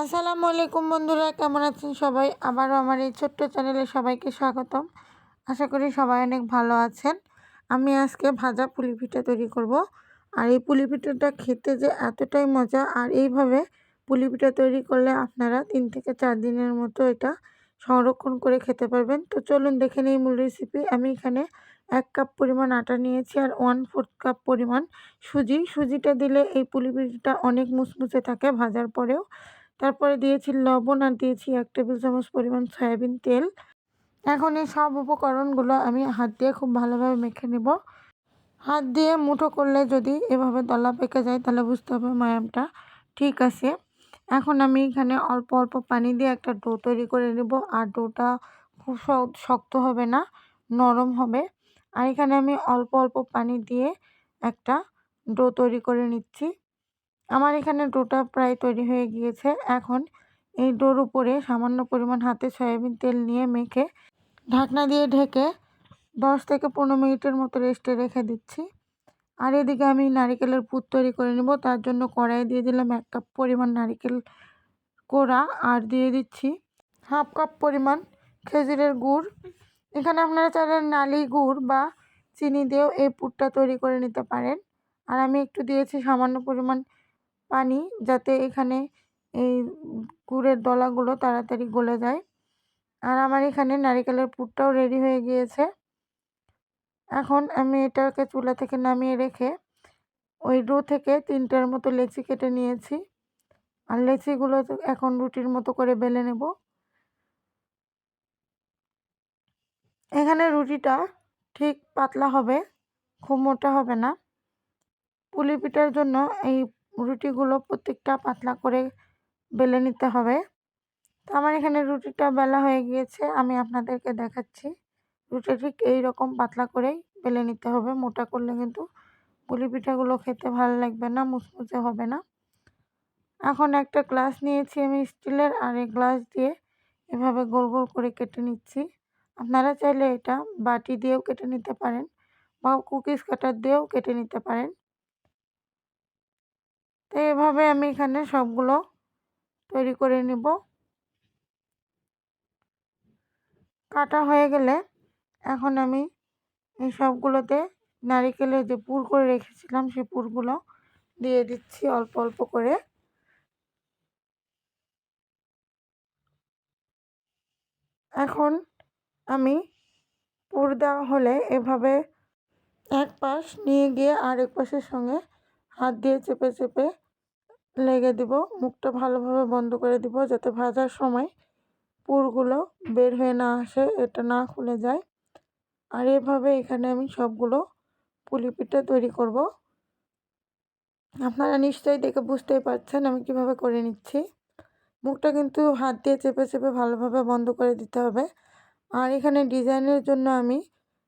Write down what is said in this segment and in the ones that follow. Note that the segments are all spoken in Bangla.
আসসালামু আলাইকুম বন্ধুরা, কেমন আছেন সবাই? আবারও আমার এই ছোট্ট চ্যানেলে সবাইকে স্বাগতম। আশা করি সবাই অনেক ভালো আছেন। আমি আজকে ভাজা পুলি পিঠা তৈরি করব। আর এই পুলি পিঠাটা খেতে যে এতটাই মজা, আর এইভাবে পুলি পিঠা তৈরি করলে আপনারা তিন থেকে চার দিনের মতো এটা সংরক্ষণ করে খেতে পারবেন। তো চলুন দেখে নিই মূল রেসিপি আমি এখানে এক কাপ পরিমাণ আটা নিয়েছি আর ওয়ান ফোর্থ কাপ পরিমাণ সুজি। সুজিটা দিলে এই পুলি পিঠাটা অনেক মুচমুচে থাকে ভাজার পরেও। তারপরে দিয়েছি লবণ আর দিয়েছি এক টেবিল চামচ পরিমাণ সয়াবিন তেল। এখন এই সব উপকরণগুলো আমি হাত দিয়ে খুব ভালোভাবে মেখে নেব। হাত দিয়ে মুঠো করলে যদি এভাবে দলা পেকে যায় তাহলে বুঝতে হবে মায়ামটা ঠিক আছে। এখন আমি এখানে অল্প অল্প পানি দিয়ে একটা ডো তৈরি করে নেব আর ডোটা খুব শক্ত হবে না, নরম হবে। আর এখানে আমি অল্প অল্প পানি দিয়ে একটা ডো তৈরি করে নিচ্ছি। আমার এখানে ডোটা প্রায় তৈরি হয়ে গিয়েছে। এখন এই ডোর উপরে সামান্য পরিমাণ হাতে সয়াবিন তেল নিয়ে মেখে ঢাকনা দিয়ে ঢেকে দশ থেকে পনেরো মিনিটের মতো রেস্টে রেখে দিচ্ছি। আর এদিকে আমি নারিকেলের পুর তৈরি করে নেব। তার জন্য কড়াই দিয়ে দিলাম এক কাপ পরিমাণ নারিকেল কোড়া আর দিয়ে দিচ্ছি হাফ কাপ পরিমাণ খেজুরের গুড়। এখানে আপনারা চাইলে নালি গুড় বা চিনি দিয়েও এই পুরটা তৈরি করে নিতে পারেন। আর আমি একটু দিয়েছি সামান্য পরিমাণ পানি যাতে এখানে এই গুড়ের দলাগুলো তাড়াতাড়ি গলে যায়। আর আমার এখানে নারিকেলের পুরটাও রেডি হয়ে গিয়েছে। এখন আমি এটাকে চুলা থেকে নামিয়ে রেখে ওই ডো থেকে তিনটার মতো লেচি কেটে নিয়েছি। আর লেচিগুলো এখন রুটির মতো করে বেলে নেব। এখানে রুটিটা ঠিক পাতলা হবে, খুব মোটা হবে না। পুলি পিঠার জন্য এই রুটিগুলো প্রত্যেকটা পাতলা করে বেলে নিতে হবে। তো আমার এখানে রুটিটা বেলা হয়ে গিয়েছে, আমি আপনাদেরকে দেখাচ্ছি। রুটি ঠিক এই রকম পাতলা করেই বেলে নিতে হবে, মোটা করলে কিন্তু পুলি পিঠাগুলো খেতে ভালো লাগবে না, মুচমুচে হবে না। এখন একটা গ্লাস নিয়েছি আমি স্টিলের, আর এই গ্লাস দিয়ে এভাবে গোল গোল করে কেটে নিচ্ছি। আপনারা চাইলে এটা বাটি দিয়েও কেটে নিতে পারেন বা কুকিজ কাটার দিয়েও কেটে নিতে পারেন। তো এভাবে আমি এখানে সবগুলো তৈরি করে নিব। কাটা হয়ে গেলে এখন আমি এই সবগুলোতে নারিকেলের যে পুর করে রেখেছিলাম, সেই পুরগুলো দিয়ে দিচ্ছি অল্প অল্প করে। এখন আমি পুর দেওয়া হলে এভাবে এক পাশ নিয়ে গিয়ে আরেক পাশের সঙ্গে হাত দিয়ে চেপে চেপে লেগে দিব, মুখটা ভালোভাবে বন্ধ করে দিব যাতে ভাজার সময় পুরগুলো বের হয়ে না আসে, এটা না খুলে যায়। আর এভাবে এখানে আমি সবগুলো পুলি পিঠা তৈরি করব। আপনারা নিশ্চয়ই দেখে বুঝতেই পারছেন আমি কীভাবে করে নিচ্ছি। মুখটা কিন্তু হাত দিয়ে চেপে চেপে ভালোভাবে বন্ধ করে দিতে হবে। আর এখানে ডিজাইনের জন্য আমি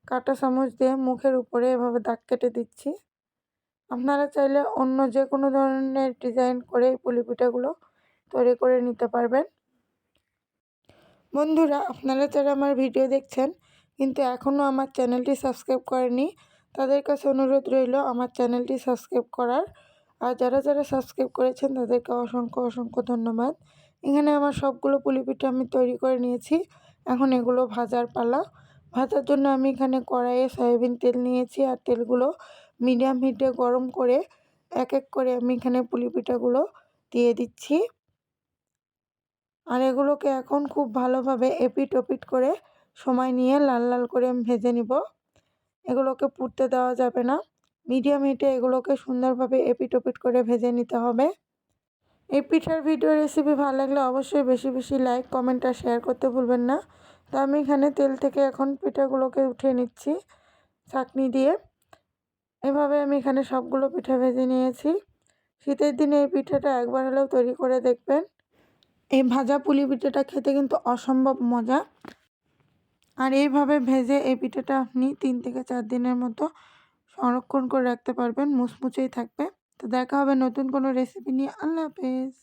কাটা চামচ দিয়ে মুখের উপরে এভাবে দাগ কেটে দিচ্ছি। আপনারা চাইলে অন্য যে কোনো ধরনের ডিজাইন করে পুলি পিঠাগুলো তৈরি করে নিতে পারবেন। বন্ধুরা, আপনারা যারা আমার ভিডিও দেখছেন কিন্তু এখনও আমার চ্যানেলটি সাবস্ক্রাইব করেনি তাদের কাছে অনুরোধ রইল আমার চ্যানেলটি সাবস্ক্রাইব করার। আর যারা যারা সাবস্ক্রাইব করেছেন, তাদেরকে অসংখ্য অসংখ্য ধন্যবাদ। এখানে আমার সবগুলো পুলি পিঠা আমি তৈরি করে নিয়েছি। এখন এগুলো ভাজার পালা। ভাজার জন্য আমি এখানে কড়াইয়ে সয়াবিন তেল নিয়েছি আর তেলগুলো মিডিয়াম হিটে গরম করে এক এক করে আমি এখানে পুলি পিঠাগুলো দিয়ে দিচ্ছি। আর এগুলোকে এখন খুব ভালোভাবে এপিট ওপিট করে সময় নিয়ে লাল লাল করে ভেজে নিব। এগুলোকে পুড়তে দেওয়া যাবে না। মিডিয়াম হিটে এগুলোকে সুন্দরভাবে এপিট ওপিট করে ভেজে নিতে হবে। এই পিঠার ভিডিও রেসিপি ভালো লাগলে অবশ্যই বেশি বেশি লাইক, কমেন্ট আর শেয়ার করতে ভুলবেন না। তো আমি এখানে তেল থেকে এখন পিঠাগুলোকে উঠিয়ে নিচ্ছি। চাকনি দিয়ে। এভাবে আমি এখানে সবগুলো পিঠা ভেজে নিয়েছি। শীতের দিনে এই পিঠাটা একবার হলেও তৈরি করে দেখবেন। এই ভাজা পুলি পিঠাটা খেতে কিন্তু অসম্ভব মজা। আর এইভাবে ভেজে এই পিঠাটা আপনি তিন থেকে চার দিনের মতো সংরক্ষণ করে রাখতে পারবেন, মুচমুচেই থাকবে। তো দেখা হবে নতুন কোনো রেসিপি নিয়ে। আল্লাহ হাফেজ।